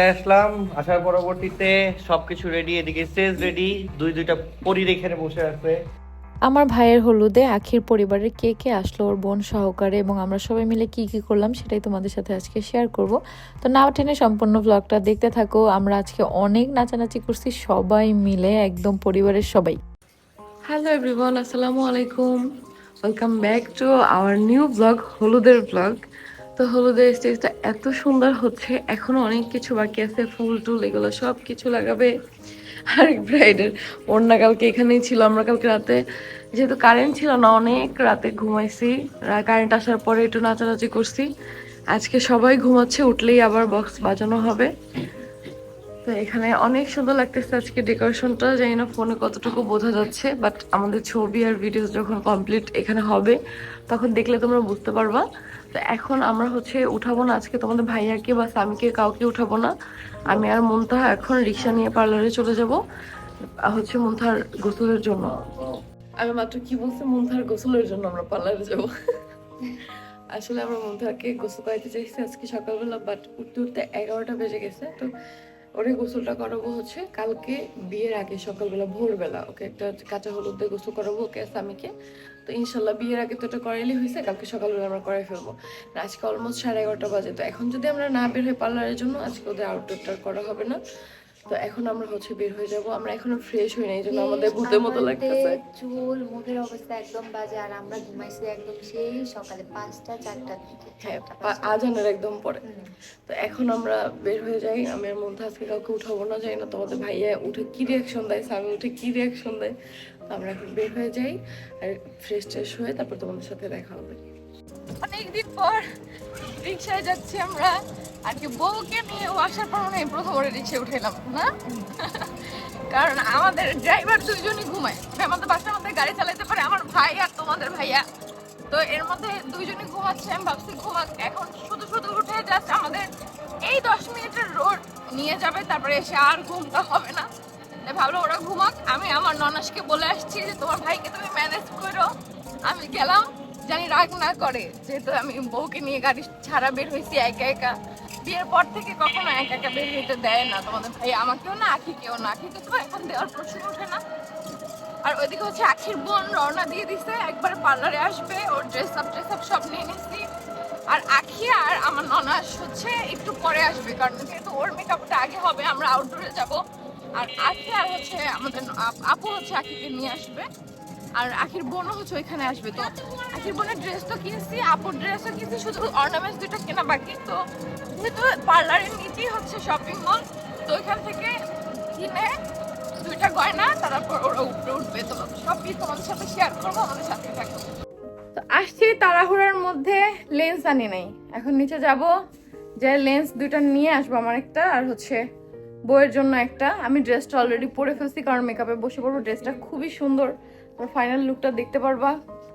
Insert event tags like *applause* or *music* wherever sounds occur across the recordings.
আসলাম। আসার পরবর্তীতে সবকিছু রেডি এদিকে স্টেজ রেডি দুই দুইটা পরি এখানে বসে আছে। আমার ভাইয়ের হলুদে আখির পরিবারের কে কে আসলো ওর বোন সহকারে এবং আমরা সবাই মিলে কি কি করলাম সেটাই তোমাদের সাথে আজকে শেয়ার করব। তো না টেনে সম্পূর্ণ ব্লগটা দেখতে থাকো। আমরা আজকে অনেক নাচানাচি করছি সবাই মিলে একদম পরিবারের সবাই। হ্যালো এভরিওয়ান আসসালামু আলাইকুম। Welcome back to our new blog হলুদের ব্লগ তো হলুদের স্টেজটা এত সুন্দর হচ্ছে, এখনও অনেক কিছু বাকি আছে, ফুল টুল এগুলো সব কিছু লাগাবে। আর ব্রাইডের ওড়না কালকে এখানেই ছিল, আমরা কালকে রাতে যেহেতু কারেন্ট ছিল না, অনেক রাতে ঘুমাইছি। কারেন্ট আসার পরে একটু নাচানাচি করছি। আজকে সবাই ঘুমাচ্ছে, উঠলেই আবার বক্স বাজানো হবে। তো এখানে অনেক সুন্দর লাগতেছে আজকে ডেকোরেশনটা জানি না ফোনে কতটুকু বোঝা যাচ্ছে বাট আমাদের ছবি আর ভিডিও যখন কমপ্লিট এখানে হবে, তখন দেখলে তোমরা বুঝতে পারবা। তো এখন আমরা হচ্ছে উঠাবো না, আজকে তোমাদের ভাইয়াকে বা স্বামীকে, কাউকে উঠাবো না। আমি আর মুনতাহা এখন রিক্সা নিয়ে পার্লারে চলে যাব হচ্ছে মুনতাহার গোসলের জন্য। আমি মাত্র কি বলছি, মুনতাহার গোসলের জন্য আমরা পার্লারে যাব। আসলে আমরা মুনতাহাকে গোসল করাইতে চাইছি আজকে সকালবেলা বাট উঠতে উঠতে এগারোটা বেজে গেছে, তো ওরে গোসলটা করাবো হচ্ছে কালকে বিয়ের আগে সকালবেলা ভোরবেলা, ওকে একটা কাঁচা হলুদ দিয়ে গোসল করাবো, ওকে স্বামীকে। তো ইনশাল্লাহ বিয়ের আগে তো এটা করাইলেই হয়েছে কালকে সকালবেলা আমরা করাই ফেলব। আজকে অলমোস্ট সাড়ে এগারোটা বাজে তো এখন যদি আমরা না বের হই পার্লারের জন্য আজকে ওদের আউটডোরটা করা হবে না। তো এখন আমরা হচ্ছে বের হয়ে যাব আমরা এখনও ফ্রেশ হই না এই জন্য আমাদের ভূতের মতো লাগতেছে। চুল মুখের অবস্থা একদম বাজে আর আমরা ঘুমাইছি একদম সেই সকালে পাঁচটা চারটার দিকে হ্যাঁ। আজানের একদম পরে। তো এখন আমরা বের হয়ে যাই আমি আর মধ্যে আজকে কাউকে উঠাবো না যাই না তোমাদের ভাইয়া উঠে কি রিয়াকশন দেয় স্বামী উঠে কি রিয়াকশন দেয়? আমরা এখন বের হয়ে যাই আর ফ্রেশ ট্রেশ হয়ে তারপর তোমাদের সাথে দেখা হবে। অনেকদিন পর রিক্সায় যাচ্ছি আমরা। আর কি বউকে নিয়ে আসার পর হয় প্রথম ওরে রিক্সায় উঠেলাম, না? কারণ আমাদের ড্রাইভার দুইজনই ঘুমায়। আমাদের বাসার মধ্যে গাড়ি চালাতে পারে, আমার ভাই আর তোমাদের ভাইয়া। তো এর মধ্যে দুইজনই ঘুমাচ্ছে, আমি ভাবছি ঘুমাক। এখন শুধু শুধু উঠে যাচ্ছে আমাদের এই দশ মিনিটের রোড নিয়ে যাবে, তারপরে এসে আর ঘুমটা হবে না। ভাবলো ওরা ঘুমাক। আমি আমার ননাসকে বলে আসছি যে, তোমার ভাইকে তুমি ম্যানেজ করো। আমি গেলাম। জানি রাগ না করে, যেহেতু আমি বউকে নিয়ে গাড়ি ছাড়া বের হয়েছি একা একা। বিয়ের পর থেকে কখনো একা একা বের হইতে দেয় না। তোমাদের ভাই আমাকেও না, আখিকেও না। আখিকে তো এখন দেওয়ার প্রশ্ন ওঠে না। আর ওইদিকে হচ্ছে আখির বোন রওনা দিয়ে দিছে। একবার পার্লারে আসবে, ওর ড্রেস আপ ট্রেস আপ সব নিয়ে নিচ্ছি আর আখি আর আমার ননাস হচ্ছে একটু পরে আসবে, কারণ যেহেতু ওর মেকআপটা আগে হবে, আমরা আউটডোরে যাব। আর আখি আর হচ্ছে আমাদের আপ- হচ্ছে আখিকে নিয়ে আসবে। আর আখির বোনও হচ্ছে ওইখানে আসবে। তো আখির বোনের ড্রেস তো কিনছি, আপুর ড্রেসও কিনছি, শুধু অর্নামেন্টস দুটো কেনা বাকি। তো যেহেতু পার্লারের নিচেই হচ্ছে শপিং মল তো ওইখান থেকে কিনে দুইটা গয়না, তারপর ওরা উপরে উঠবে। তো সবই তোমাদের সাথে শেয়ার করব, আমাদের সাথে থাকবে তো আসছি তাড়াহুড়ার মধ্যে লেন্স আনি নাই। এখন নিচে যাব, যে লেন্স দুইটা নিয়ে আসব আমার একটা, আর হচ্ছে বইয়ের জন্য একটা। আমি ড্রেসটা অলরেডি পরে ফেলছি কারণ মেকআপে বসে পড়ব। ড্রেসটা খুবই সুন্দর। তোর ফাইনাল লুকটা দেখতে পারবা।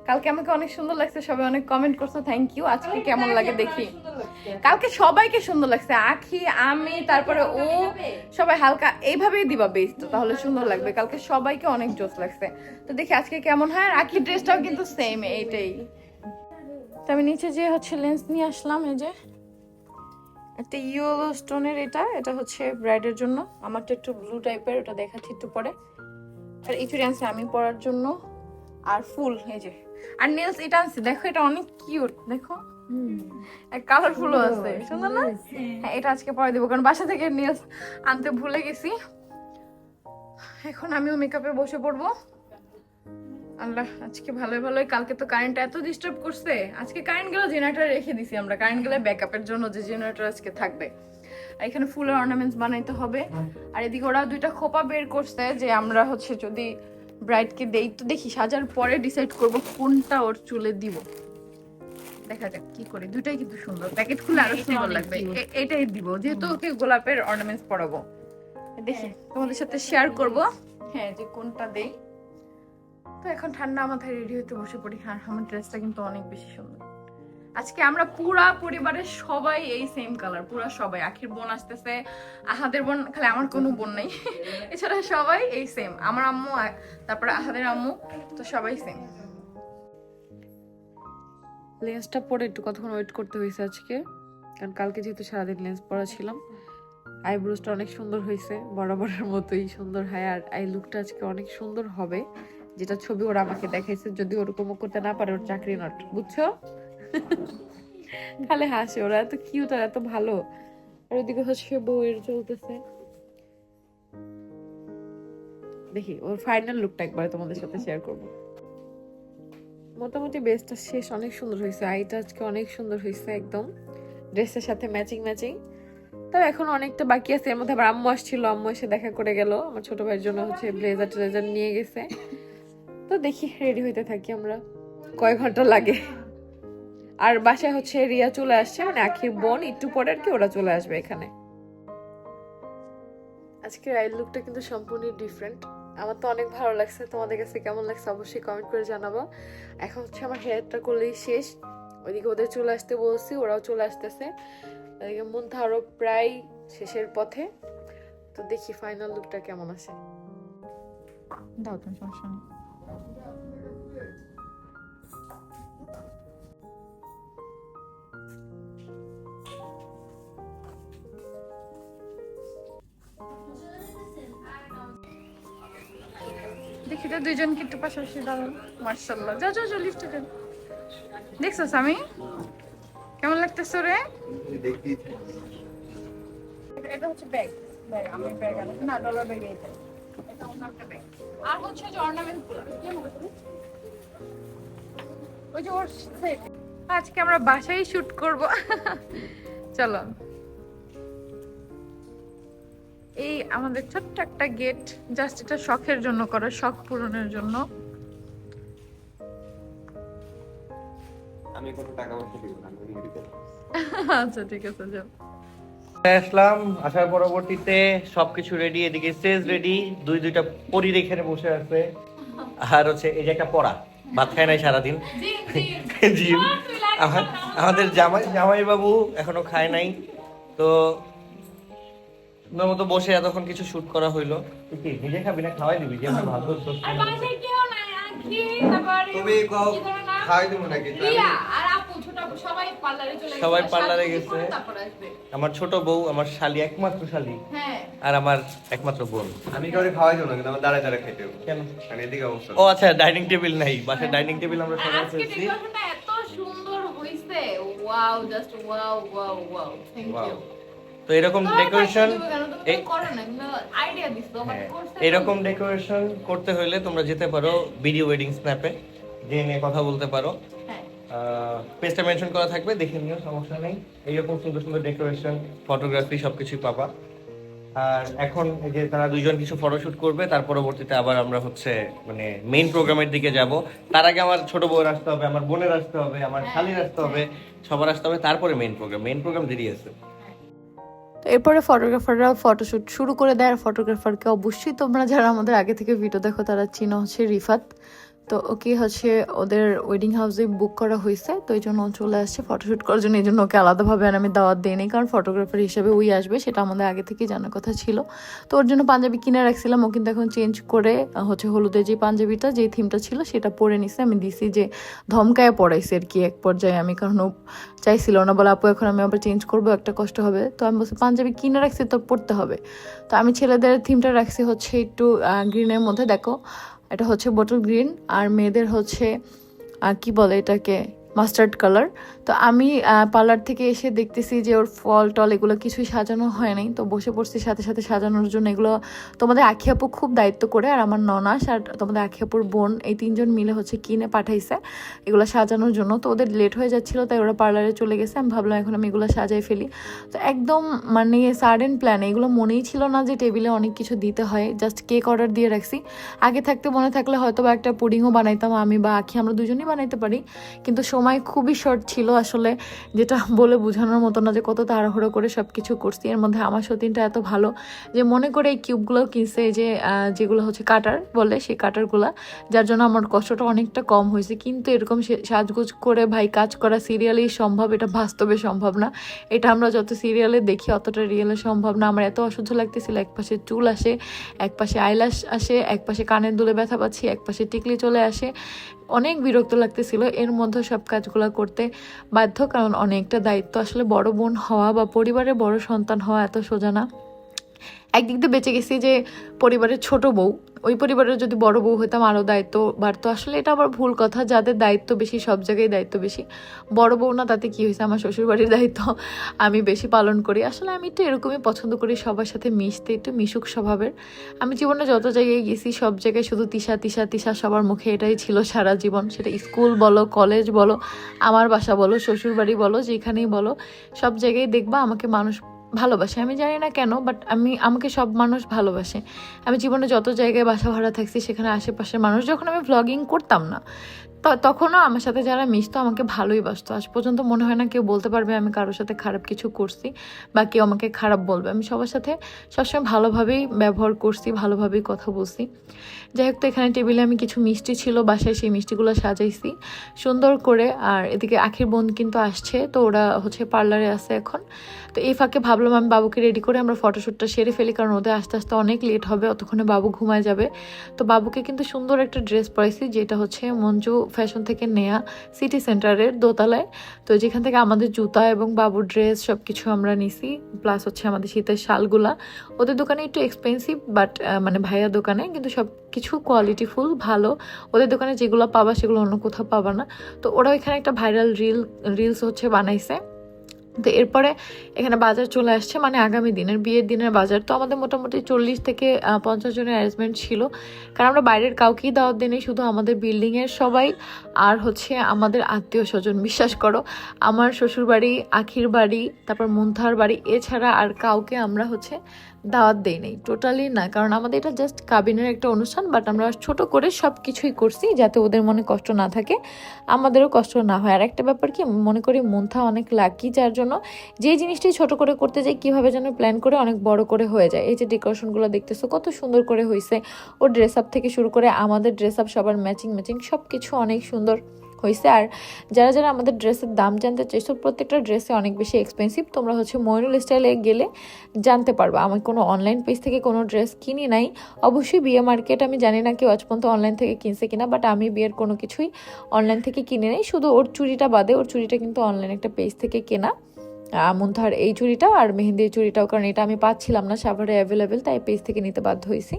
কালকে আমাকে অনেক সুন্দর লাগছে সবাই অনেক কমেন্ট করছ থ্যাংক ইউ আজকে কেমন লাগে দেখি। কালকে সবাইকে সুন্দর লাগছে। আখি আমি তারপরে ও সবাই হালকা এইভাবেই দিবা বেস তো তাহলে সুন্দর লাগবে। কালকে সবাইকে অনেক জোস লাগছে। তো দেখি আজকে কেমন হয়। আর আখির ড্রেসটাও কিন্তু সেম এইটাই। তো আমি নিচে যে হচ্ছে লেন্স নিয়ে আসলাম এই যে। একটা ইয়েলো স্টোনের এটা এটা হচ্ছে ব্রাইডের জন্য। আমারটা একটু ব্লু টাইপের ওটা দেখাচ্ছি একটু পরে। আর এই চুড়ি আনছি আমি পরার জন্য। আর ফুল এই যে। আর নেলস এটা আনছি দেখো এটা অনেক কিউট দেখো। কালারফুলও আছে সুন্দর না? হ্যাঁ এটা আজকে পরে দেবো কারণ বাসা থেকে নেলস আনতে ভুলে গেছি। এখন আমিও মেকআপে বসে পড়ব। আল্লাহ আজকে ভালোই ভালোই। কালকে তো কারেন্ট এত ডিস্টার্ব করছে। আজকে কারেন্ট গেলে জেনারেটর রেখে দিছি আমরা। কারেন্ট গেলে ব্যাকআপের জন্য যে জেনারেটর আজকে থাকবে। আর এখানে ফুলের অর্নামেন্টস বানাইতে হবে। আর এদিকে ওরা দুইটা খোপা বের করছে যে আমরা হচ্ছে যদি ব্রাইডকে দেই তো দেখি সাজার পরে ডিসাইড করব কোনটা ওর চুলে দিব। দেখা যাক কি করি। দুটাই কিন্তু সুন্দর। প্যাকেট খুলে আরও সুন্দর লাগবে। এটাই দিব। যেহেতু ওকে গোলাপের অর্নামেন্টস পরাবো। দেখি তোমাদের সাথে শেয়ার করব। হ্যাঁ যে কোনটা দেই। তো এখন ঠান্ডা মাথায় রেডি হতে বসে পড়ি। আর আমার ড্রেসটা কিন্তু অনেক বেশি সুন্দর। আজকে আমরা পুরা পরিবারের সবাই এই সেম কালার পুরা সবাই। আখির বোন আসতেছে, আহাদের বোন, খালি আমার কোনো বোন নেই। *laughs* এছাড়া সবাই এই সেম আমার আম্মু তারপরে আহাদের আম্মু, তো সবাই সেম লেন্সটা পরে একটু কতক্ষণ ওয়েট করতে হয়েছে আজকে? কারণ কালকে যেহেতু সারাদিন লেন্স পরা ছিলাম আইব্রোসটা অনেক সুন্দর হয়েছে, বরাবরের মতোই সুন্দর হয় আর এই লুকটা আজকে অনেক সুন্দর হবে। যেটা ছবি ওরা আমাকে দেখাইছে, যদি ওরকমও করতে না পারে, ওর চাকরি নট বুঝছ? খালি হাসে, ওরা এত কিউট আর এত ভালো। আর ওইদিকে হচ্ছে বউয়ের চলতেছে। দেখি, ওর ফাইনাল লুকটা একবার তোমাদের সাথে শেয়ার করব। মোটামুটি বেসটা শেষ, অনেক সুন্দর হয়েছে। আইটা আজকে অনেক সুন্দর হয়েছে একদম। ড্রেসের সাথে ম্যাচিং ম্যাচিং তবে এখন অনেকটা বাকি আছে। এর মধ্যে আবার আম্মু আসছিল, আম্মু এসে দেখা করে গেল। আমার ছোট ভাইয়ের জন্য হচ্ছে ব্লেজার ট্রেজার নিয়ে গেছে। তো দেখি রেডি হইতে থাকি আমরা। কয় ঘণ্টা লাগে? আর বাসায় হচ্ছে রিয়া চলে আসছে মানে আখির বোন একটু পরে আর কি ওরা চলে আসবে এখানে। আজকের আইল লুকটা কিন্তু সম্পূর্ণ ডিফারেন্ট আমার তো অনেক ভালো লাগছে। তোমাদের কাছে কেমন লাগছে অবশ্যই কমেন্ট করে জানাব। এখন হচ্ছে আমার হেয়ারটা করলেই শেষ। ওইদিকে ওদের চলে আসতে বলছি ওরাও চলে আসতেছে। ওইদিকে আরও প্রায় শেষের পথে। তো দেখি ফাইনাল লুকটা কেমন আসে দাও তুমি সমস্যা নেই। দেখি তো দুইজনকে একটু পাশাপাশি দাঁড়ান। মার্শাল্লাহ যা যা লিফটে যান। দেখছ আমি কেমন লাগতেছে রে এটা- হচ্ছে ব্যাগ ব্যাগ আমি ব্যাগ না ব্যাগ আর হচ্ছে অর্নামেন্ট ওই যে ওর। আজকে আমরা বাসায় শুট করব। *laughs* চলো। এই আমাদের ছোট্ট একটা গেট জাস্ট এটা শখের জন্য করা শখ পূরণের জন্য। আমি কোনো টাকা পয়সা দিব না আচ্ছা ঠিক আছে যাও। আসলাম আসার পরবর্তীতে সবকিছু রেডি এদিকে স্টেজ রেডি দুই দুইটা পরি এখানে বসে আছে। আর হচ্ছে এই যে একটা পড়া ভাত খায় নাই সারাদিন। জিম আমাদের জামাই জামাই বাবু এখনও খায় নাই। তো সুন্দর মতো বসে এতক্ষণ কিছু শুট করা হইল। কি নিজে খাবি না খাওয়াই দিবি? যে আমরা ভাত তুমি কও খাই দেবো নাকি? সবাই পার্লারে গেছে। আমার ছোট বউ আমার শালি একমাত্র শালি। হ্যাঁ। আর আমার একমাত্র বোন। আমি কাউকে খাওয়াই দেবো না কিন্তু আমার দাঁড়ায় দাঁড়ায় খাইতে হবে। কেন? মানে এদিকে অবস্থা। ও আচ্ছা ডাইনিং টেবিল নাই। বাসায় ডাইনিং টেবিল আমরা সবাই ডেকোরেশনটা এত সুন্দর হইছে। Wow just wow wow wow thank Wow. You তো এরকম ডেকোরেশন হ্যাঁ, এরকম ডেকোরেশন করতে হলে তোমরা যেতে পারো ভিডিও ওয়েডিং স্ন্যাপে যে নিয়ে কথা বলতে পারো। হ্যাঁ। পেজটা মেনশন করা থাকবে দেখে নিও সমস্যা নেই। এইরকম সুন্দর সুন্দর ডেকোরেশন ফটোগ্রাফি সবকিছুই পাবা। আর এখন যে তারা দুইজন কিছু ফটোশুট করবে তার পরবর্তীতে আবার আমরা হচ্ছে মানে মেইন প্রোগ্রামের দিকে যাব। তার আগে আমার ছোট বউয়ের আসতে হবে আমার বোনের আসতে হবে আমার শালির আসতে হবে সবার আসতে হবে তারপরে মেইন প্রোগ্রাম মেইন প্রোগ্রাম দেরি আছে। এরপরে ফটোগ্রাফাররা ফটোশ্যুট শুরু করে দেয় আর ফটোগ্রাফারকে অবশ্যই তোমরা যারা আমাদের আগে থেকে ভিডিও দেখো তারা চিনো হচ্ছে রিফাত। তো ওকে হচ্ছে ওদের ওয়েডিং হাউসে বুক করা হয়েছে, তো এই জন্য ও চলে আসছে ফটোশ্যুট করার জন্য। এই জন্য ওকে আলাদাভাবে আর আমি দাওয়াত দিইনি, কারণ ফটোগ্রাফার হিসেবে ওই আসবে, সেটা আমাদের আগে থেকেই জানার কথা ছিল। তো ওর জন্য পাঞ্জাবি কিনে রাখছিলাম, ও কিন্তু এখন চেঞ্জ করে হচ্ছে হলুদের যে পাঞ্জাবিটা, যে থিমটা ছিল, সেটা পরে নিছে। আমি দিছি যে ধমকায় পড়াইছে আর কি এক পর্যায়ে আমি, কারণ ও চাইছিল না, বলে, আপু, এখন আমি আবার চেঞ্জ করব, একটা কষ্ট হবে। তো আমি বলছি, পাঞ্জাবি কিনে রাখছি, তো পড়তে হবে। তো আমি ছেলেদের থিমটা রাখছি হচ্ছে একটু গ্রিনের মধ্যে, দেখো। এটা হচ্ছে বোটল গ্রিন আর মেয়েদের হচ্ছে কি বলে এটাকে? Mustard colour. তো আমি পার্লার থেকে এসে দেখতেছি যে ওর ফল টল এগুলো কিছুই সাজানো হয় নাই। তো বসে পড়ছি সাথে সাথে সাজানোর জন্য। এগুলো তোমাদের আখি আপু খুব দায়িত্ব করে আর আমার ননাস আর তোমাদের আখি আপুর বোন, এই তিনজন মিলে হচ্ছে কিনে পাঠাইছে এগুলো সাজানোর জন্য। তো ওদের লেট হয়ে যাচ্ছিল, তাই ওরা পার্লারে চলে গেছে। আমি ভাবলাম এখন আমি এগুলো সাজাই ফেলি। তো একদম মানে সাডেন প্ল্যান এগুলো মনেই ছিল না যে টেবিলে অনেক কিছু দিতে হয়। জাস্ট কেক অর্ডার দিয়ে রাখছি। আগে থাকতে মনে থাকলে হয়তো বা একটা পুডিংও বানাইতাম আমি বা আখি, আমরা দুজনেই বানাইতে পারি। কিন্তু সময় খুবই শর্ট ছিল আসলে, যেটা বলে বোঝানোর মতো না যে কত তাড়াহুড়ো করে সব কিছু করছি। এর মধ্যে আমার সতীনটা এত ভালো যে মনে করে এই কিউবগুলো কিনছে যে যেগুলো হচ্ছে কাটার বলে, সেই কাটারগুলা যার জন্য আমার কষ্টটা অনেকটা কম হয়েছে। কিন্তু এরকম সাজগোজ করে ভাই কাজ করা সিরিয়ালেই সম্ভব, এটা বাস্তবে সম্ভব না। এটা আমরা যত সিরিয়ালে দেখি, অতটা রিয়েলে সম্ভব না। আমার এত অসহ্য লাগতেছিল, এক পাশে চুল আসে, এক পাশে আইলাস আসে, এক পাশে কানের দুলে ব্যথা পাচ্ছি, এক পাশে টিকলি চলে আসে। অনেক বিরক্ত লাগতেছিল। এর মধ্যে সব কাজগুলো করতে বাধ্য, কারণ অনেকটা দায়িত্ব। আসলে বড় বোন হওয়া বা পরিবারের বড় সন্তান হওয়া এত সোজা না। একদিক দিয়ে বেঁচে গেছি যে পরিবারের ছোট বউ, ওই পরিবারের যদি বড় বউ হইতাম আরও দায়িত্ব বাড়তো। আসলে এটা আবার ভুল কথা, যাদের দায়িত্ব বেশি, সব জায়গায় দায়িত্ব বেশি। বড় বউ না, তাতে কি হয়েছে? আমার শ্বশুরবাড়ির দায়িত্ব আমি বেশি পালন করি। আসলে আমি একটু এরকমই পছন্দ করি সবার সাথে মিশতে, একটু মিশুক স্বভাবের। আমি জীবনে যত জায়গায় গেছি, সব জায়গায় শুধু তিশা তিশা তিশা সবার মুখে এটাই ছিল সারা জীবন। সেটা স্কুল বলো, কলেজ বলো, আমার বাসা বলো, শ্বশুরবাড়ি বলো, যেখানেই বলো, সব জায়গায় দেখবা আমাকে মানুষ ভালোবাসে, আমি জানি না কেন বাট আমি, আমাকে সব মানুষ ভালোবাসে। আমি জীবনে যত জায়গায় বাসা ভাড়া থাকছি, সেখানে আশেপাশের মানুষ, যখন আমি ভ্লগিং করতাম না তখনও আমার সাথে যারা মিশতো, আমাকে ভালোই বাসতো। আজ পর্যন্ত মনে হয় না কেউ বলতে পারবে, আমি কারোর সাথে খারাপ কিছু করছি, বা কেউ আমাকে খারাপ বলবে। আমি সবার সাথে সবসময় ভালোভাবেই ব্যবহার করছি, ভালোভাবেই কথা বলছি। যাই হোক, তো এখানে টেবিলে আমি কিছু মিষ্টি ছিল, বাসায় সেই মিষ্টিগুলো সাজাইছি। সুন্দর করে, আর এদিকে আখির বোন কিন্তু আসছে, তো ওরা হচ্ছে পার্লারে আছে এখন। তো এই ফাঁকে ভাবলাম আমি বাবুকে রেডি করে আমরা ফটোশ্যুটটা সেরে ফেলি, কারণ ওদের আস্তে আস্তে অনেক লেট হবে, অতক্ষণে বাবু ঘুমায় যাবে। তো বাবুকে কিন্তু সুন্দর একটা ড্রেস পরাইছি, যেটা হচ্ছে মঞ্জু ফ্যাশন থেকে নেয়া সিটি সেন্টারের দোতলায়। তো যেখান থেকে আমাদের জুতা এবং বাবুর ড্রেস সব কিছু আমরা নিছি প্লাস হচ্ছে আমাদের শীতের শালগুলা। ওদের দোকানে একটু এক্সপেন্সিভ বাট মানে ভাইয়া দোকানে, কিন্তু সব কিছু কোয়ালিটিফুল ভালো। ওদের দোকানে যেগুলো পাবা সেগুলো অন্য কোথাও পাবা না। তো ওরা এখানে একটা ভাইরাল রিল রিলস হচ্ছে বানাইছে। তো এরপরে এখানে বাজার চলে আসছে মানে আগামী দিনের, বিয়ের দিনের বাজার। তো আমাদের মোটামুটি চল্লিশ থেকে পঞ্চাশ জনের অ্যারেঞ্জমেন্ট ছিল। কারণ আমরা বাইরের কাউকেই দাওয়াত দিনই শুধু আমাদের বিল্ডিংয়ের সবাই আর হচ্ছে আমাদের আত্মীয় স্বজন। বিশ্বাস করো, আমার শ্বশুরবাড়ি, আখির বাড়ি, তারপর মন্থার বাড়ি, এছাড়া আর কাউকে আমরা হচ্ছে দাওয়াত দেই নাই টোটালি না। কারণ আমাদের এটা জাস্ট কাবিনের একটা অনুষ্ঠান বাট আমরা ছোট করে সব কিছুই করছি যাতে ওদের মনে কষ্ট না থাকে, আমাদেরও কষ্ট না হয়। আর একটা ব্যাপার কি, মনে করি মুন্থা অনেক লাকি যার জন্য যে জিনিসটাই ছোট করে করতে যাই, কীভাবে যেন প্ল্যান করে অনেক বড় করে হয়ে যায়। এই যে ডেকোরেশনগুলো দেখতেছো, কত সুন্দর করে হয়েছে ও ড্রেস আপ থেকে শুরু করে আমাদের ড্রেস আপ সবার ম্যাচিং ম্যাচিং সব কিছু অনেক সুন্দর। হয়েছে আর যারা যারা আমাদের ড্রেসের দাম জানতে চাইছো, প্রত্যেকটা ড্রেসে অনেক বেশি এক্সপেন্সিভ তোমরা হচ্ছে ময়নুল স্টাইলে গেলে জানতে পারবা। আমি কোনো অনলাইন পেজ থেকে কোনো ড্রেস কিনি নাই। অবশ্যই বিয়ে মার্কেট আমি জানি না কেউ আজ পর্যন্ত অনলাইন থেকে কিনছে কিনা বাট আমি বিয়ের কোনো কিছুই অনলাইন থেকে কিনে নেই। শুধু ওর চুরিটা বাদে, ওর চুরিটা কিন্তু অনলাইন একটা পেজ থেকে কেনা। মুন্থার এই চুড়িটাও আর মেহেন্দির চুড়িটাও, কারণ এটা আমি পাচ্ছিলাম না সাভারে অ্যাভেলেবেল তাই পেজ থেকে নিতে বাধ্য হয়েছি।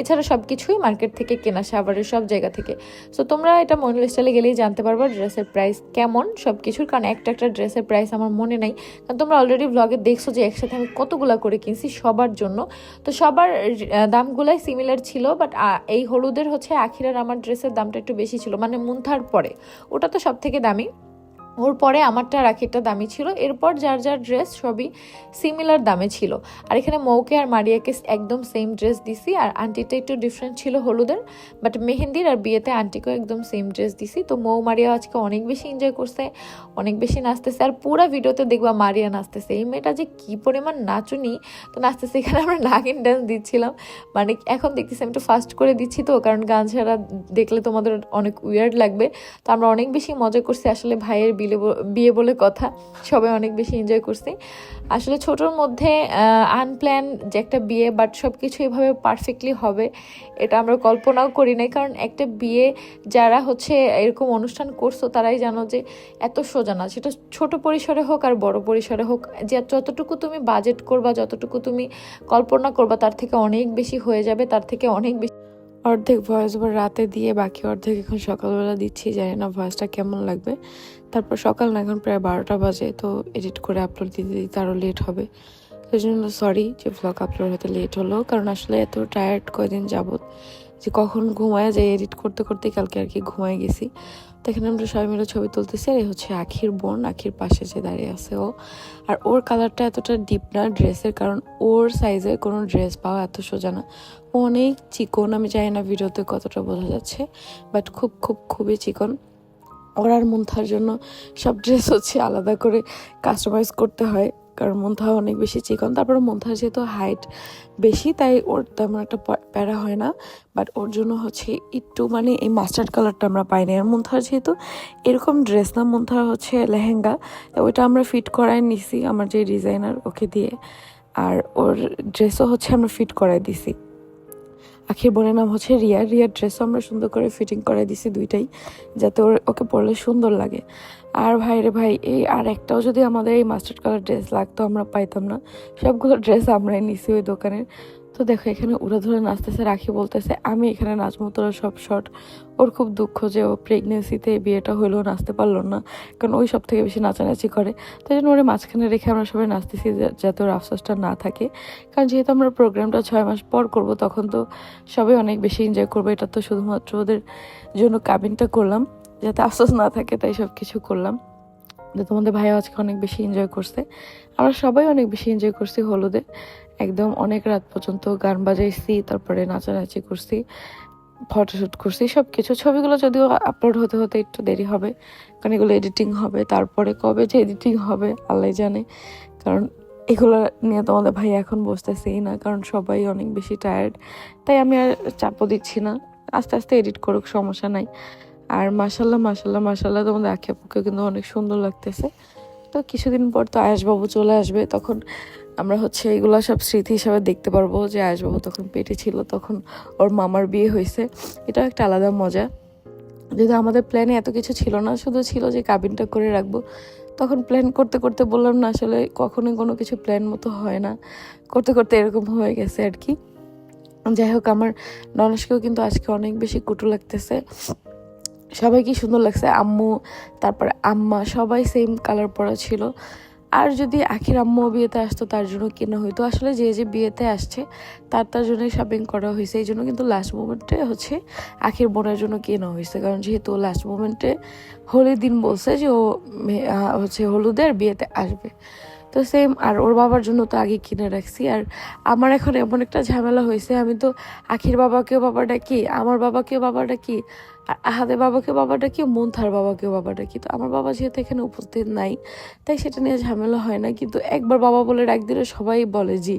এছাড়া সব কিছুই মার্কেট থেকে কেনা সাভারের সব জায়গা থেকে। সো তোমরা এটা মনিল স্টাইলে গেলেই জানতে পারবা ড্রেসের প্রাইস কেমন সব কিছুর কারণ একটা একটা ড্রেসের প্রাইস আমার মনে নাই। কারণ তোমরা অলরেডি ব্লগে দেখছ যে একসাথে আমি কতগুলা করে কিনছি সবার জন্য। তো সবার দামগুলাই সিমিলার ছিল বাট এই হলুদের হচ্ছে আখিরার আমার ড্রেসের দামটা একটু বেশি ছিল মানে মুন্থার পরে। ওটা তো সব থেকে দামি। ওর পরে আমারটা রাখিটা দামি ছিল। এরপর যার যার ড্রেস সবই সিমিলার দামে ছিল। আর এখানে মৌকে আর মারিয়াকে একদম সেম ড্রেস দিছি। আর আন্টিটা একটু ডিফারেন্ট ছিল হলুদের বাট মেহেন্দির আর বিয়েতে আন্টিকেও একদম সেম ড্রেস দিছি। তো মৌ মারিয়া আজকে অনেক বেশি এনজয় করছে, অনেক বেশি নাচতেছে। আর পুরো ভিডিওতে দেখবা মারিয়া নাচতেছে। এই মেয়েটা যে কী পরিমাণ নাচুনি, তো নাচতেছে এখানে আমরা নাগিন ডান্স দিচ্ছিলাম। মানে এখন দেখতেছি আমি একটু ফাস্ট করে দিচ্ছি তো, কারণ গান ছাড়া দেখলে তোমাদের অনেক উইয়ার্ড লাগবে। তো আমরা অনেক বেশি মজা করছি। আসলে ভাইয়ের বিলে বিয়ে বলে কথা, সবাই অনেক বেশি এনজয় করছি। আসলে ছোটোর মধ্যে আনপ্ল্যান যে একটা বিয়ে বাট সব কিছু এভাবে পারফেক্টলি হবে, এটা আমরা কল্পনাও করি নাই। কারণ একটা বিয়ে যারা হচ্ছে এরকম অনুষ্ঠান করছ, তারাই জানো যে এত সোজা না। সেটা ছোট পরিসরে হোক আর বড় পরিসরে হোক, যে যতটুকু তুমি বাজেট করবা, যতটুকু তুমি কল্পনা করবা, তার থেকে অনেক বেশি হয়ে যাবে, তার থেকে অনেক বেশি অর্ধেক ভয়েস ওভার রাতে দিয়ে বাকি অর্ধেক এখন সকালবেলা দিচ্ছি, জানি না ভয়েসটা কেমন লাগবে। তারপর সকাল না, এখন প্রায় বারোটা বাজে, তো এডিট করে আপলোড দিতে দিতে আরও লেট হবে। সেই জন্য সরি যে ভ্লগ আপলোড হতে লেট হলো, কারণ আসলে এত টায়ার্ড কয়দিন যাবত যে কখন ঘুমায় যাই এডিট করতে করতে কালকে আর কি ঘুমায় গেছি। তো এখানে আমরা সবাই মিলে ছবি তুলতেছি, আর এই হচ্ছে আখির বোন, আখির পাশে যে দাঁড়িয়ে আছে ও। আর ওর কালারটা এতটা ডিপ না ড্রেসের, কারণ ওর সাইজের কোনো ড্রেস পাওয়া এত সোজা না। ও অনেক চিকন, আমি জানি না ভিডিওতে কতটা বোঝা যাচ্ছে বাট খুব খুব, খুবই চিকন। ওর আর মুন্থার জন্য সব ড্রেস হচ্ছে আলাদা করে কাস্টমাইজ করতে হয়। কারণ মন্থা অনেক বেশি চিকন তারপরে মন্থার যেহেতু হাইট বেশি, তাই ওর তেমন একটা প্যারা হয় না। বাট ওর জন্য হচ্ছে একটু মানে এই মাস্টার্ড কালারটা আমরা পাই না। আর মুন্থার যেহেতু এরকম ড্রেস না, মুন্থার হচ্ছে লেহেঙ্গা ওইটা আমরা ফিট করাই নিছি আমার যে ডিজাইনার ওকে দিয়ে। আর ওর ড্রেসও হচ্ছে আমরা ফিট করাই দিছি। আখির বোনের নাম হচ্ছে রিয়া। রিয়ার ড্রেসও আমরা সুন্দর করে ফিটিং করে দিছি দুইটাই, যাতে ওর, ওকে পরলে সুন্দর লাগে। আর ভাই রে ভাই, এই আর একটাও যদি আমাদের এই মাস্টার্ড কালার ড্রেস লাগতো, আমরা পাইতাম না। সবগুলো ড্রেস আমরাই নিছি ওই দোকানের। তো দেখো, এখানে উড়া ধরে নাচতেছে, রাখি বলতেছে, আমি এখানে নাচবো, তোরা সব শর্ট ওর খুব দুঃখ যে ও প্রেগনেন্সিতে বিয়েটা হইলেও নাচতে পারল না, কারণ ওই সব থেকে বেশি নাচানাচি করে। তাই জন্য ওর মাঝখানে রেখে আমরা সবাই নাচতেছি যা- যাতে ওর আফসোসটা না থাকে। কারণ যেহেতু আমরা প্রোগ্রামটা ছয় মাস পর করব, তখন তো সবাই অনেক বেশি এনজয় করব। এটা তো শুধুমাত্র ওদের জন্য কাবিনটা করলাম, যাতে আফসোস না থাকে, তাই সব কিছু করলাম। তো তোমাদের ভাইয়া আজকে অনেক বেশি এনজয় করছে। আমরা সবাই অনেক বেশি এনজয় করছি হলুদে। একদম অনেক রাত পর্যন্ত গান বাজাইছি, তারপরে নাচানাচি করছি ফটোশ্যুট করছি সব কিছু ছবিগুলো যদিও আপলোড হতে হতে একটু দেরি হবে, কারণ এগুলো এডিটিং হবে, তারপরে কবে যে এডিটিং হবে, আল্লাহ জানে। কারণ এগুলো নিয়ে তোমাদের ভাই এখন বসতেছেই না, কারণ সবাই অনেক বেশি টায়ার্ড তাই আমি আর চাপও দিচ্ছি না। আস্তে আস্তে এডিট করুক, সমস্যা নাই। আর মাসাল্লাহ মাসাল্লাহ মাসাল্লাহ তোমাদের আঁকে আপুকে কিন্তু অনেক সুন্দর লাগতেছে। তো কিছুদিন পর তো আয়াসবাবু চলে আসবে, তখন আমরা হচ্ছে এগুলো সব স্মৃতি হিসাবে দেখতে পারব যে আয়াসবাবু তখন পেটে ছিল, তখন ওর মামার বিয়ে হয়েছে। এটাও একটা আলাদা মজা। যেহেতু আমাদের প্ল্যানে এত কিছু ছিল না, শুধু ছিল যে কাবিনটা করে রাখব। তখন প্ল্যান করতে করতে বললাম না, আসলে কখনোই কোনো কিছু প্ল্যান মতো হয় না। করতে করতে এরকম হয়ে গেছে আর কি। যাই হোক, আমার ননসকেও কিন্তু আজকে অনেক বেশি কুটু লাগতেছে। সবাই কি সুন্দর লাগছে। আম্মু, তারপরে আম্মা, সবাই সেম কালার পরা ছিল। আর যদি আখির আম্মু বিয়েতে আসতো, তার জন্য কেনা হইতো। আসলে যে যে বিয়েতে আসছে, তার তার জন্যই শপিং করা হয়েছে। এই জন্য কিন্তু লাস্ট মোমেন্টে হচ্ছে আখির বোনের জন্য কেনা হয়েছে। কারণ যেহেতু লাস্ট মোমেন্টে হোলির দিন বলছে যে ও হচ্ছে হলুদের বিয়েতে আসবে। তো সেম আর ওর বাবার জন্য তো আগে কিনে রাখছি। আর আমার এখন এমন একটা ঝামেলা হয়েছে, আমি তো আখির বাবাকেও বাবা ডাকি আমার বাবাকেও বাবা ডাকি আর আহাদের বাবাকে বাবা ডাকি মন্থার বাবাকে বাবা ডাকি তো আমার বাবা যেহেতু এখানে উপস্থিত নাই, তাই সেটা নিয়ে ঝামেলা হয় না। কিন্তু একবার বাবা বলে ডাক দিলে সবাই বলে, জি।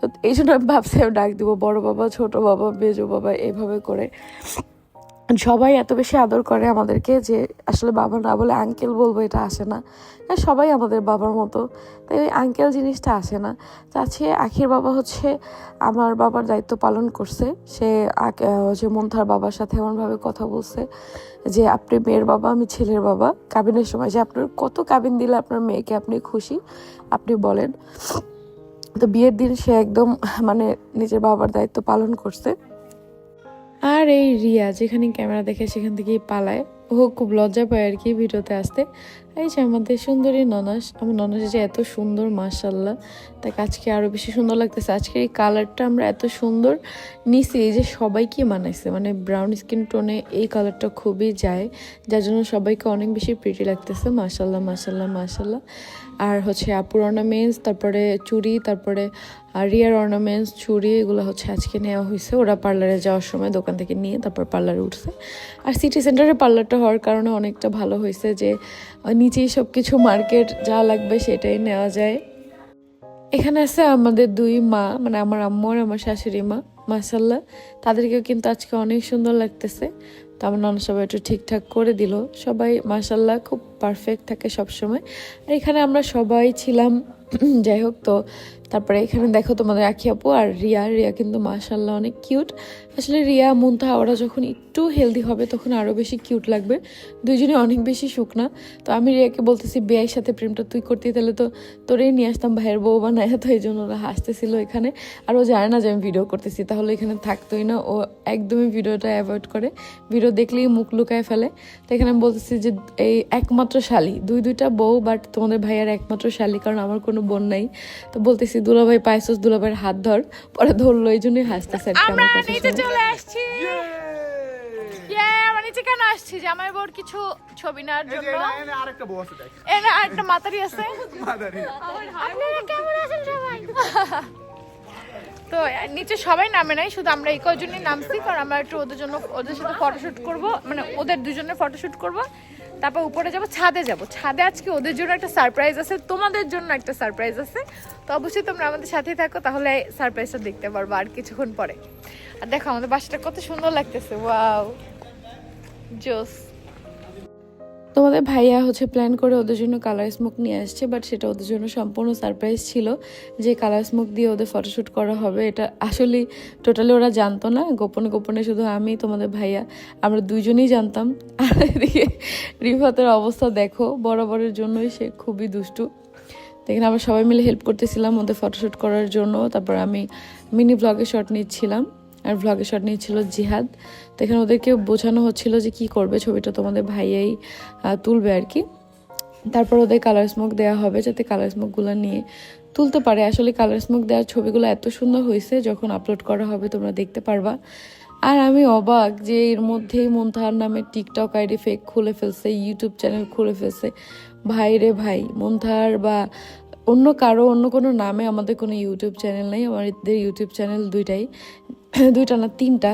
তো এই জন্য আমি ভাবছি আমি ডাক দিব, বড় বাবা, ছোট বাবা বেজো বাবা, এভাবে করে। সবাই এত বেশি আদর করে আমাদেরকে যে আসলে বাবা না বলে আঙ্কেল বলব এটা আসে না। আর সবাই আমাদের বাবার মতো। তাই ওই আঙ্কেল জিনিসটা আসে না। তাছে আখির বাবা হচ্ছে আমার বাবার দায়িত্ব পালন করছে। সে হচ্ছে মন্থার বাবার সাথে এমনভাবে কথা বলছে যে, আপনি মেয়ের বাবা, আমি ছেলের বাবা। কাবিনের সময় যে, আপনার কত কাবিন দিলে আপনার মেয়েকে আপনি খুশি? আপনি বলেন। তো বিয়ের দিন সে একদম মানে নিজের বাবার দায়িত্ব পালন করছে। আর এই রিয়া যেখানে ক্যামেরা দেখে সেখান থেকেই পালায়। ও খুব লজ্জা পায় আর কি ভিডিওতে আসতে। এই যে আমাদের সুন্দরী ননাস, আমার ননাস যে এত সুন্দর মার্শাল্লাহ তাকে আজকে আরও বেশি সুন্দর লাগতেছে। আজকে এই কালারটা আমরা এত সুন্দর নিছি যে সবাইকে মানাইছে। মানে ব্রাউন স্কিন টোনে এই কালারটা খুবই যায়, যার জন্য সবাইকে অনেক বেশি প্রিটি লাগতেছে। মার্শাল্লাহ মার্শাল্লাহ মার্শাল্লাহ আর হচ্ছে আপুর অর্নামেন্টস তারপরে চুড়ি, তারপরে রিয়ার অর্নামেন্টস চুড়ি, এগুলো হচ্ছে আজকে নেওয়া হয়েছে ওরা পার্লারে যাওয়ার সময় দোকান থেকে নিয়ে তারপর পার্লারে উঠছে। আর সিটি সেন্টারে পার্লারটা হওয়ার কারণে অনেকটা ভালো হয়েছে যে নিচেই সব কিছু মার্কেট যা লাগবে সেটাই নেওয়া যায়। এখানে আছে আমাদের দুই মা মানে আমার আম্মু আর আমার শাশুড়ি মা মাসাল্লাহ তাদেরকেও কিন্তু আজকে অনেক সুন্দর লাগতেছে। তো আমার নানা সবাই একটু ঠিকঠাক করে দিল। সবাই মাসাল্লাহ খুব পারফেক্ট থাকে সব সময় আর এখানে আমরা সবাই ছিলাম, *clears throat* যাই হোক তো, তারপরে এখানে দেখো তোমাদের আখি আপু আর রিয়া। রিয়া কিন্তু মাসাল্লাহ অনেক কিউট আসলে রিয়া মুন্তা ওরা যখন একটু হেলদি হবে তখন আরও বেশি কিউট লাগবে। দুইজনে অনেক বেশি শুকনা তো আমি রিয়াকে বলতেছি বিয়ের সাথে প্রেমটা তুই করতি, তাহলে তো তোরেই নিয়ে আসতাম ভাইয়ের বউ বানায় তো এই জন্য ওরা হাসতেছিল এখানে। আর ও জানে না যে আমি ভিডিও করতেছি, তাহলে এখানে থাকতোই না। ও একদমই ভিডিওটা অ্যাভয়েড করে। ভিডিও দেখলেই মুখ লুকায় ফেলে। তো এখানে আমি বলতেছি যে, এই একমাত্র শালি। দুই দুইটা বউ বাট তোমাদের ভাইয়ার একমাত্র শালি কারণ আমার কোনো বোন নাই। তো বলতেছি দুলাভাই পাইছস দুলাভাইয়ের হাত ধর। পরে ধরলো এই জন্যই হাসতেছে আমরা নিচে চলে আসছি। ইয়ে আমরা নিচে কেন আসছি? জামাই বোর কিছু ছবি নেওয়ার জন্য। আরেকটা বউ আছে দেখ। এরা মাতারি আছে। কেমন আছেন সবাই? তো নিচে সবাই নামে নাই শুধু আমরা এই কয়জনই নামছি কারণ আমরা একটু ওদের জন্য ওদের সাথে ফটোশুট করব। মানে ওদের দুজনের ফটোশুট করব। তারপর উপরে যাব, ছাদে যাব। ছাদে আজকে ওদের জন্য একটা সারপ্রাইজ আছে, তোমাদের জন্য একটা সারপ্রাইজ আছে। তো অবশ্যই তোমরা আমাদের সাথেই থাকো, তাহলে সারপ্রাইজটা দেখতে পারব আর কিছুক্ষণ পরে। আর দেখো, আমাদের বাসাটা কত সুন্দর লাগতেছে, ওয়াও। জোস। তোমাদের ভাইয়া হচ্ছে প্ল্যান করে ওদের জন্য কালার স্মোক নিয়ে আসছে বাট সেটা ওদের জন্য সম্পূর্ণ সারপ্রাইজ ছিল যে কালার স্মোক দিয়ে ওদের ফটোশ্যুট করা হবে। এটা আসলে টোটালি ওরা জানতো না। গোপনে গোপনে শুধু আমি, তোমাদের ভাইয়া, আমরা দুইজনই জানতাম। আর এদিকে রিফাতের অবস্থা দেখো, বরাবরের জন্যই সে খুবই দুষ্টু। তো এখানে আমরা সবাই মিলে হেল্প করতেছিলাম ওদের ফটোশ্যুট করার জন্য। তারপর আমি মিনি ব্লগে শট নিচ্ছিলাম। আর ভ্লগে শট নিয়েছিল জিহাদ। তো এখানে ওদেরকে বোঝানো হচ্ছিল যে কি করবে ছবিটা তোমাদের ভাইয়াই তুলবে আর কি। তারপর ওদের কালার স্মোক দেওয়া হবে যাতে কালার স্মোকগুলো নিয়ে তুলতে পারে। আসলে কালার স্মোক দেওয়ার ছবিগুলো এত সুন্দর হয়েছে, যখন আপলোড করা হবে তোমরা দেখতে পারবা। আর আমি অবাক যে এর মধ্যেই মন্তাহার নামে টিকটক আইডি ফেক খুলে ফেলছে ইউটিউব চ্যানেল খুলে ফেলছে। ভাই রে ভাই, মন্তাহার বা অন্য কারও, অন্য কোনো নামে আমাদের কোনো ইউটিউব চ্যানেল নেই। আমাদের ইউটিউব চ্যানেল দুইটাই। দুইটা না তিনটা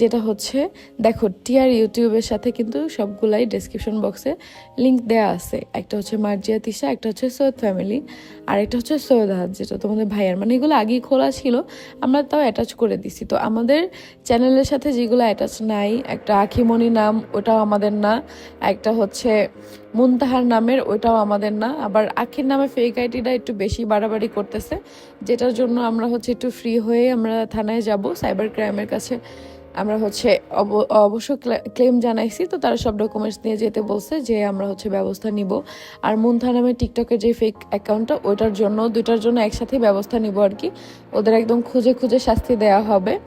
যেটা হচ্ছে, দেখো টিয়ার ইউটিউবের সাথে কিন্তু সবগুলাই ডেসক্রিপশন বক্সে লিংক দেওয়া আছে। একটা হচ্ছে মার্জিয়া তিশা, একটা হচ্ছে সৈয়দ ফ্যামিলি আর একটা হচ্ছে সৈয়দ আহাদ, যেটা তোমাদের ভাইয়ার। মানে এগুলো আগেই খোলা ছিল, আমরা তাও অ্যাটাচ করে দিছি। তো আমাদের চ্যানেলের সাথে যেগুলো অ্যাটাচ নাই, একটা আখিমণি নাম, ওটাও আমাদের না, একটা হচ্ছে মুনতাহার নামের, ওইটাও আমাদের না। আবার আখির নামে ফেক আইডিটা একটু বেশি বাড়াবাড়ি করতেছে, যেটার জন্য আমরা হচ্ছে একটু ফ্রি হয়ে আমরা থানায় যাব সাইবার ক্রাইমের কাছে আমরা হচ্ছে অব- অবশ্য ক্লেম জানাইছি, তো তারা সব ডকুমেন্টস নিয়ে যেতে বলছে যে আমরা হচ্ছে ব্যবস্থা নিব। আর মুন্থা নামে টিকটকের যে ফেক অ্যাকাউন্টটা ওইটার জন্য, দুইটার জন্য একসাথেই ব্যবস্থা নিব আর কি। ওদের একদম খুঁজে খুঁজে শাস্তি দেওয়া হবে।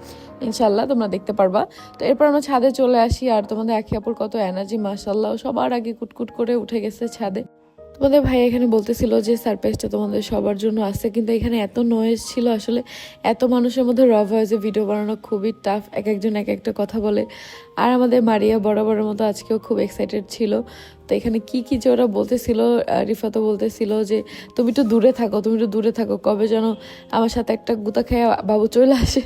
ইনশাল্লাহ তোমরা দেখতে পারবা। তো এরপর আমরা ছাদে চলে আসি, আর তোমাদের একে অপর কত এনার্জি মাসাল্লাহ সবার আগে কুটকুট করে উঠে গেছে ছাদে। তোমাদের ভাই এখানে বলতেছিল যে সারপ্রাইজটা তোমাদের সবার জন্য আছে কিন্তু এখানে এত নয়েজ ছিল আসলে এত মানুষের মধ্যে র ভয়েসে ভিডিও বানানো খুবই টাফ এক একজন এক একটা কথা বলে। আর আমাদের মারিয়া বরাবরের মতো আজকেও খুব এক্সাইটেড ছিল। তো এখানে কি কি যে ওরা বলতেছিল আহ, রিফাতও বলতেছিল যে তুমি একটু দূরে থাকো তুমি একটু দূরে থাকো কবে যেন আমার সাথে একটা গুতা খেয়ে বাবু চলে আসে।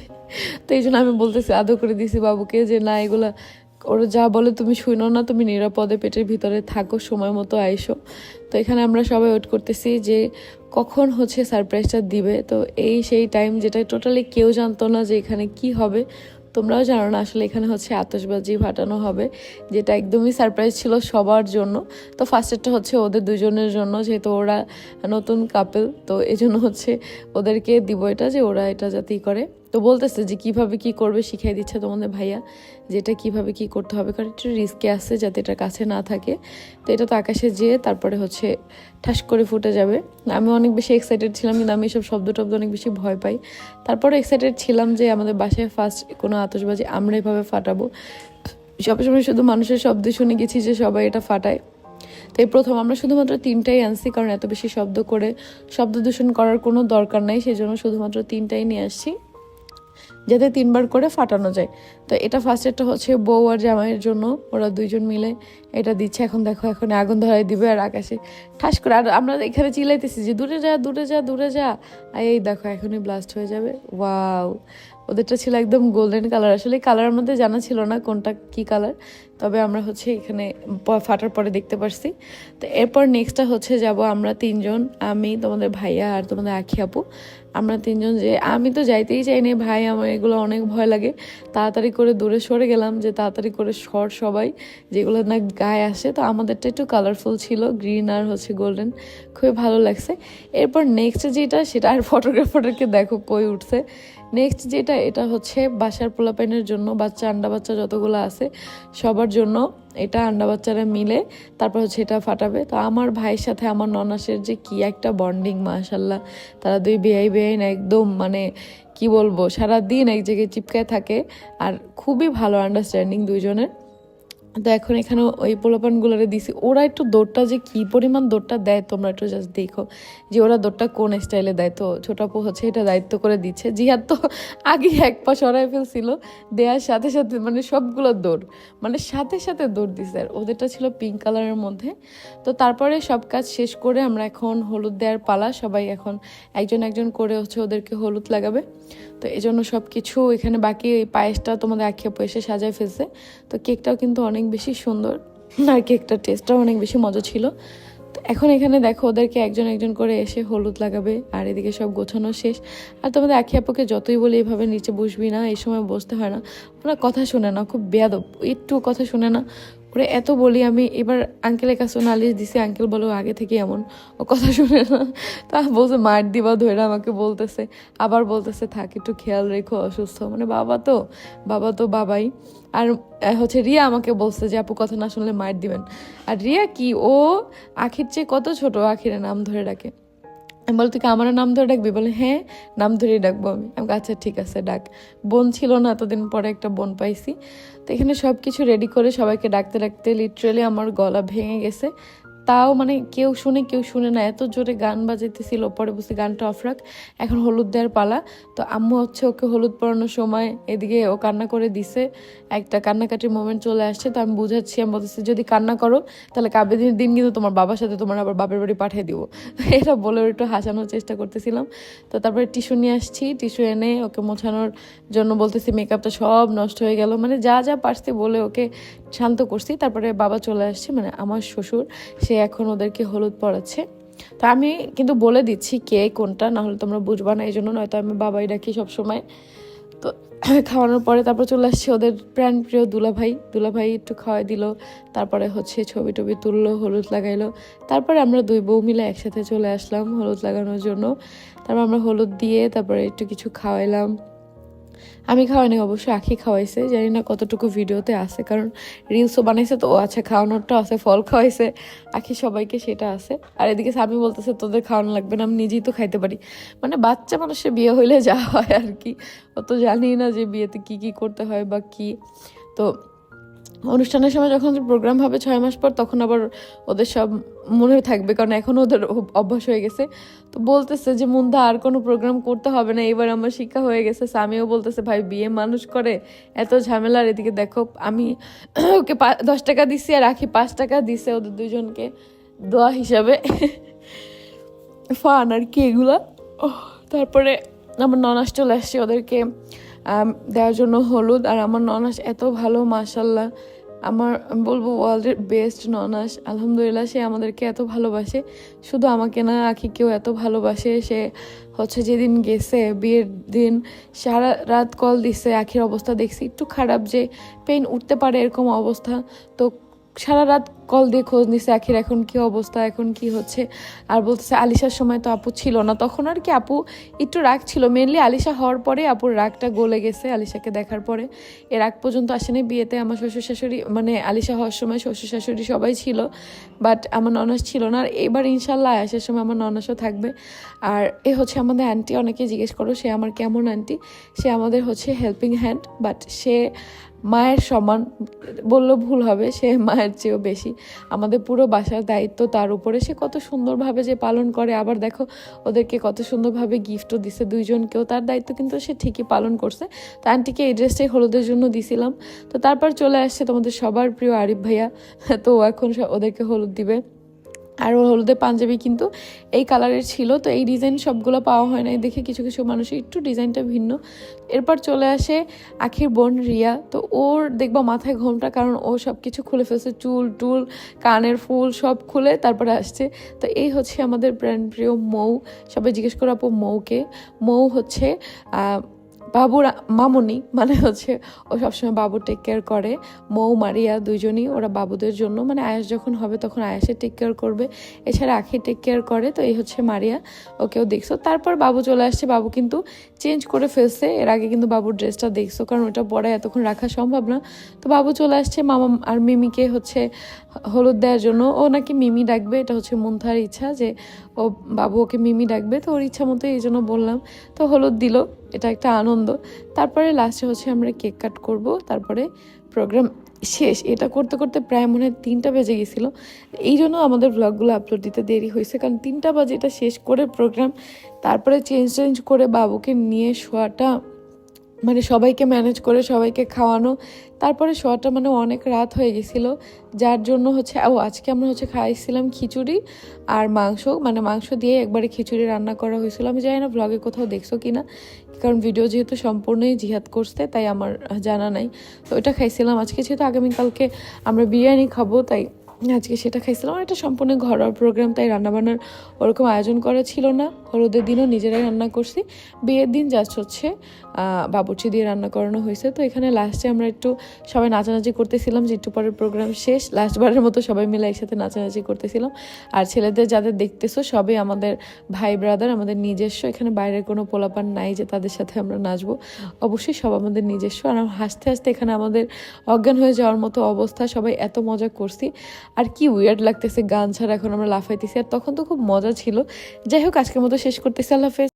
তো এই জন্য আমি বলতেছি আদৌ করে দিছি বাবুকে যে না এগুলা ওরা যা বলে তুমি শুনো না, তুমি নিরাপদে পেটের ভিতরে থাকো, সময় মতো আইসো। তো এখানে আমরা সবাই ওয়েট করতেছি যে কখন হচ্ছে সারপ্রাইজটা দিবে। তো এই সেই টাইম যেটা টোটালি কেউ জানতো না যে এখানে কি হবে। তোমরাও জানো না আসলে এখানে হচ্ছে আতশবাজি ফাটানো হবে, যেটা একদমই সারপ্রাইজ ছিল সবার জন্য। তো ফার্স্টেরটা হচ্ছে ওদের দুজনের জন্য, যেহেতু ওরা নতুন কাপেল তো এই জন্য হচ্ছে ওদেরকে দিব এটা যে ওরা এটা যাতেই করে। তো বলতেছে যে কীভাবে কি করবে শিখিয়ে দিচ্ছে তোমাদের ভাইয়া যেটা কীভাবে কি করতে হবে, কারণ একটু রিস্কে আসছে যাতে এটা কাছে না থাকে। তো এটা তো আকাশে যেয়ে তারপরে হচ্ছে ঠাস করে ফুটে যাবে। আমি অনেক বেশি এক্সাইটেড ছিলাম, কিন্তু আমি এসব শব্দ টব্দ অনেক বেশি ভয় পাই। তারপরে এক্সাইটেড ছিলাম যে আমাদের বাসায় ফার্স্ট কোনো আতশবাজি, আমরা এভাবে ফাটাবো। সবসময় শুধু মানুষের শব্দ শুনে গেছি যে সবাই এটা ফাটায়। তাই প্রথম আমরা শুধুমাত্র তিনটাই আনছি, কারণ এত বেশি শব্দ করে শব্দ দূষণ করার কোনো দরকার নাই সেই জন্য শুধুমাত্র তিনটাই নিয়ে আসছি। যাতে তিনবার করে ফাটানো যায়। তো এটা ফার্স্টেরটা হচ্ছে বউ আর জামাইয়ের জন্য। ওরা দুইজন মিলে এটা দিচ্ছে। এখন দেখো, এখন আগুন ধরাই দিবে আর আকাশে। ঠাস করে। আর আমরা এখানে চিলাইতেছি যে, দূরে যা দূরে যা দূরে যা। আর এই দেখো, এখনই ব্লাস্ট হয়ে যাবে। ওয়াও ওদেরটা ছিল একদম গোল্ডেন কালার আসলে কালার আমাদের জানা ছিল না কোনটা কি কালার তবে আমরা হচ্ছে এখানে ফাটার পরে দেখতে পারছি। তো এরপর নেক্সটটা হচ্ছে যাব আমরা তিনজন। আমি, তোমাদের ভাইয়া আর তোমাদের আখি আপু। আমরা তিনজন যে, আমি তো যাইতেই চাইনি ভাই আমার এগুলো অনেক ভয় লাগে। তাড়াতাড়ি করে দূরে সরে গেলাম যে, তাড়াতাড়ি করে সর সবাই। যেগুলো না গায়ে আসে, তো আমাদেরটা একটু কালারফুল ছিল গ্রিন আর হচ্ছে গোল্ডেন খুবই ভালো লাগছে। এরপর নেক্সট যেটা, সেটা আর ফটোগ্রাফারকে দেখো কই উঠছে। নেক্সট যেটা, এটা হচ্ছে বাসার পোলাপাইনের জন্য বাচ্চা আন্ডা বাচ্চা যতগুলো আছে, সবার জন্য এটা আন্ডা বাচ্চারা মিলে তারপর হচ্ছে এটা ফাটাবে। তো আমার ভাইয়ের সাথে আমার ননাসের যে কি একটা বন্ডিং মাশাল্লাহ তারা দুই বেআই বেআইন একদম মানে কি বলব সারা দিন এক জায়গায় চিপকায় থাকে। আর খুবই ভালো আন্ডারস্ট্যান্ডিং দুইজনের। তো এখন এখানে ওই পোলাপানগুলোরে দিছি। ওরা একটু দৌড়টা যে কি পরিমাণ দৌড়টা দেয় তোমরা একটু জাস্ট দেখো। যে ওরা দৌড়টা কোন স্টাইলে দেয়? তো ছোট আপু হচ্ছে এটা দায়িত্ব করে দিচ্ছে। জিহাদ তো আগে এক পা সরাই ফেলছিল। দেওয়ার সাথে সাথে মানে সবগুলো দৌড়। মানে সাথে সাথে দৌড় দিছে। আর ওদেরটা ছিল পিঙ্ক কালারের মধ্যে। তো তারপরে সব কাজ শেষ করে আমরা এখন হলুদ দেওয়ার পালা। সবাই এখন একজন একজন করে হচ্ছে ওদেরকে হলুদ লাগাবে। তো এই জন্য সব কিছু এখানে বাকি পায়েসটা তোমাদের আক্ষেপ এসে সাজায় ফেলছে। তো কেকটাও কিন্তু অনেক বেশি সুন্দর আর কেকটার টেস্টটাও অনেক বেশি মজা ছিল। তো এখন এখানে দেখো ওদেরকে একজন একজন করে এসে হলুদ লাগাবে আর এদিকে সব গোছানো শেষ। আর তোমাদের আখি আপুকে যতই বলি এইভাবে নিচে বসবি না, এই সময় বসতে হয় না। ওরা কথা শুনে না খুব বেয়াদব একটু কথা শুনে না। ওরে, এত বলি আমি, এবার আঙ্কেলের কাছে নালিশ দিছি, আঙ্কেল বলো আগে থেকে এমন, ও কথা শুনে না। তা বলছে, মার দিবা ধরে আমাকে বলতেছে। আবার বলতেছে, থাক, একটু খেয়াল রেখো, অসুস্থ। মানে বাবা তো বাবা তো বাবাই। আর হচ্ছে রিয়া আমাকে বলছে যে, আপু, কথা না শুনলে মার দিবেন। আর রিয়া কি? ও আখির চেয়ে কত ছোট, আখিরের নাম ধরে ডাকে আমি বলো, তুই আমারও আমার নাম ধরে ডাকবি? বলে হ্যাঁ নাম ধরেই ডাকবো আমি। আমি আচ্ছা ঠিক আছে, ডাক। বোন ছিল না, এতদিন পরে একটা বোন পাইছি। তো এখানে সব কিছু রেডি করে সবাইকে ডাকতে ডাকতে লিটারেলি আমার গলা ভেঙে গেছে। তাও মানে কেউ শুনে কেউ শুনে না। এত জোরে গান বাজাইতেছিল, পরে বসে গানটা অফ রাখ। এখন হলুদ দেওয়ার পালা। তো আম্মু হচ্ছে ওকে হলুদ পরানোর সময় এদিকে ও কান্না করে দিছে। একটা কান্নাকাটির মোমেন্ট চলে আসছে। তো আমি বুঝাচ্ছি, আমি বলতেছি, যদি কান্না করো, তাহলে কাবে দিন কিন্তু তোমার বাবার সাথে তোমার আবার বাপের বাড়ি পাঠিয়ে দিব। এটা বলে একটু হাসানোর চেষ্টা করতেছিলাম। তো তারপরে টিস্যু নিয়ে আসছি। টিস্যু এনে ওকে মোছানোর জন্য বলতেছি মেকআপটা সব নষ্ট হয়ে গেল। মানে যা যা পারছি বলে ওকে শান্ত করছি। তারপরে বাবা চলে আসছে মানে আমার শ্বশুর, সে এখন ওদেরকে হলুদ পড়াচ্ছে তো আমি কিন্তু বলে দিচ্ছি কে, কোনটা না হলে তোমরা বুঝবা না এই জন্য নয়তো আমি বাবাই ডাকি সবসময়। তো *coughs* খাওয়ানোর পরে তারপর চলে আসছে ওদের প্রাণ প্রিয় দুলাভাই। দুলাভাই একটু খাওয়াই দিল, তারপরে হচ্ছে ছবি টবি তুললো, হলুদ লাগাইলো। তারপরে আমরা দুই বউ মিলে একসাথে চলে আসলাম হলুদ লাগানোর জন্য। তারপর আমরা হলুদ দিয়ে তারপরে একটু কিছু খাওয়াইলাম। আমি খাওয়াই খাওয়াইনি অবশ্যই আখি খাওয়াইছে, জানি না কতটুকু ভিডিওতে আছে, কারণ রিলসও বানাইছে তো, ও আছে খাওয়ানোরটা আছে, ফল খাওয়াইছে, আখি সবাইকে সেটা আছে। আর এদিকে স্বামী বলতেছে, তোদের খাওয়ানো লাগবে না, আমি নিজেই তো খাইতে পারি। মানে বাচ্চা মানুষের বিয়ে হইলে যা হয় আর কি, অত জানি না যে বিয়েতে কি কি করতে হয় বা কি। তো অনুষ্ঠানের সময় যখন প্রোগ্রাম হবে ছয় মাস পর, তখন আবার ওদের সব মনে থাকবে, কারণ এখন ওদের অভ্যাস হয়ে গেছে। তো বলতেছে যে, মুন্দা, আর কোনো প্রোগ্রাম করতে হবে না। এবার আমার শিক্ষা হয়ে গেছে। স্বামীও বলতেছে, ভাই, বিয়ে মানুষ করে, এত ঝামেলার এদিকে দেখো, আমি *clears throat* ওকে দশ টাকা দিছি আর রাখি পাঁচ টাকা দিছে ওদের দুজনকে দোয়া হিসাবে। *laughs* ফান আর কি এগুলো। তারপরে আমার ননাস চলে আসছে ওদেরকে দেওয়ার জন্য হলুদ। আর আমার ননাস এত ভালো মাশাল্লাহ আমার বলব ওয়ার্ল্ডের বেস্ট ননাস। আলহামদুলিল্লাহ, সে আমাদেরকে এত ভালোবাসে। শুধু আমাকে না আখিকেও এত ভালোবাসে। সে হচ্ছে যেদিন গেছে, বিয়ের দিন, সারা রাত কল দিছে, আখির অবস্থা দেখছি। একটু খারাপ যে পেন উঠতে পারে এরকম অবস্থা। তো সারা রাত কল দিয়ে খোঁজ নিছে আখির এখন কি অবস্থা, এখন কি হচ্ছে। আর বলতেছে, আলিশার সময় তো আপু ছিল না। তখন আর কি আপু একটু রাগ ছিল। মেনলি আলিশা হওয়ার পরে আপুর রাগটা গলে গেছে আলিশাকে দেখার পরে। এর আগ পর্যন্ত আসেনি। বিয়েতে আমার শ্বশুর শাশুড়ি মানে আলিশা হওয়ার সময় শ্বশুর শাশুড়ি সবাই ছিল। বাট আমার ননাস ছিল না। আর এবার ইনশাল্লাহ আসার সময় আমার ননাসও থাকবে। আর এ হচ্ছে আমাদের আন্টি অনেকে জিজ্ঞেস করো, সে আমার কেমন আন্টি সে আমাদের হচ্ছে হেল্পিং হ্যান্ড বাট সে মায়ের সমান বললেও ভুল হবে, সে মায়ের চেয়েও বেশি। আমাদের পুরো বাসার দায়িত্ব তার উপরে। সে কত সুন্দরভাবে যে পালন করে। আবার দেখো, ওদেরকে কত সুন্দরভাবে গিফটও দিছে দুইজনকেও। তার দায়িত্ব কিন্তু সে ঠিকই পালন করছে। তো আন্টিকে এই ড্রেসটাই হলুদের জন্য দিছিলাম। তো তারপর চলে আসছে তোমাদের সবার প্রিয় আরিফ ভাইয়া। তো এখন ওদেরকে হলুদ দিবে। আর ওর হলুদের পাঞ্জাবি কিন্তু এই কালারের ছিল, তো এই ডিজাইন সবগুলো পাওয়া হয় নাই দেখে কিছু কিছু মানুষের একটু ডিজাইনটা ভিন্ন। এরপর চলে আসে আখির বোন রিয়া, তো ওর দেখবা মাথায় ঘোমটা কারণ ও সব কিছু খুলে ফেলছে, চুল টুল, কানের ফুল সব খুলে তারপরে আসছে। তো এই হচ্ছে আমাদের প্রাণ প্রিয় মৌ, সবাই জিজ্ঞেস করো আপু মৌকে। মৌ হচ্ছে বাবুর, মামনি মানে হচ্ছে ও সবসময় বাবু টেক কেয়ার করে। মৌ, মারিয়া দুজনই ওরা বাবুদের জন্য। মানে আয়াস যখন হবে তখন আয়াসে টেক কেয়ার করবে। এছাড়া আখি টেক কেয়ার করে, তো এই হচ্ছে মারিয়া। ওকেও দেখছ। তারপর বাবু চলে আসছে। বাবু কিন্তু চেঞ্জ করে ফেলছে। এর আগে কিন্তু বাবুর ড্রেসটা দেখছ, কারণ ওটা পরে এতক্ষণ রাখা সম্ভব না। তো বাবু চলে আসছে। মামা আর মিমিকে হচ্ছে হলুদ দেওয়ার জন্য। ও নাকি মিমি ডাকবে, এটা হচ্ছে মুন্থার ইচ্ছা যে ও বাবু ওকে মিমি ডাকবে। তো ওর ইচ্ছা মতো এই জন্য বললাম। তো হলুদ দিল, এটা একটা আনন্দ। তারপরে লাস্টে হচ্ছে আমরা কেক কাট করব। তারপরে প্রোগ্রাম শেষ। এটা করতে করতে প্রায় মনে হয় তিনটা বেজে গেছিল। এই জন্য আমাদের ব্লগগুলো আপলোড দিতে দেরি হয়েছে। কারণ তিনটা বাজে এটা শেষ করে প্রোগ্রাম তারপরে চেঞ্জ চেঞ্জ করে বাবুকে নিয়ে শোয়াটা মানে সবাইকে ম্যানেজ করে সবাইকে খাওয়ানো। তারপরে শোয়াটা মানে অনেক রাত হয়ে গেছিল যার জন্য হচ্ছে ও আজকে আমরা হচ্ছে খাইছিলাম খিচুড়ি আর মাংস। মানে মাংস দিয়ে একবারে খিচুড়ি রান্না করা হয়েছিল। আমি জানি না ব্লগে কোথাও দেখছ কি না কারণ ভিডিও যেহেতু সম্পূর্ণই জিহাদ করছে তাই আমার জানা নাই। তো ওটা খাইছিলাম আজকে যেহেতু আগামীকালকে আমরা বিরিয়ানি খাব তাই আজকে সেটা খাইছিলাম। আর এটা সম্পূর্ণ ঘরোয়া প্রোগ্রাম তাই রান্নাবান্নার ওরকম আয়োজন করা ছিল না। হলুদের দিনও নিজেরাই রান্না করছি। বিয়ের দিন আহ, বাবুর্চি দিয়ে রান্না করানো হয়েছে। তো এখানে লাস্টে আমরা একটু সবাই নাচানাচি করতেছিলাম, যে একটু পরের প্রোগ্রাম শেষ লাস্টবারের মতো সবাই মিলে একসাথে নাচানাচি করতেছিলাম। আর ছেলেদের যাদের দেখতেছো, সবই আমাদের ভাই ব্রাদার আমাদের নিজস্ব। এখানে বাইরের কোনো পোলাপান নাই যে তাদের সাথে আমরা নাচবো। অবশ্যই সব আমাদের নিজস্ব। আর হাসতে হাসতে এখানে আমাদের অজ্ঞান হয়ে যাওয়ার মতো অবস্থা, সবাই এত মজা করছি। আর কি উইয়ার্ড লাগতেছে, গান ছাড়া এখন আমরা লাফাইতেছি। আর তখন তো খুব মজা ছিল। যাই হোক, আজকের মতো শেষ করতেছি, আল্লাহ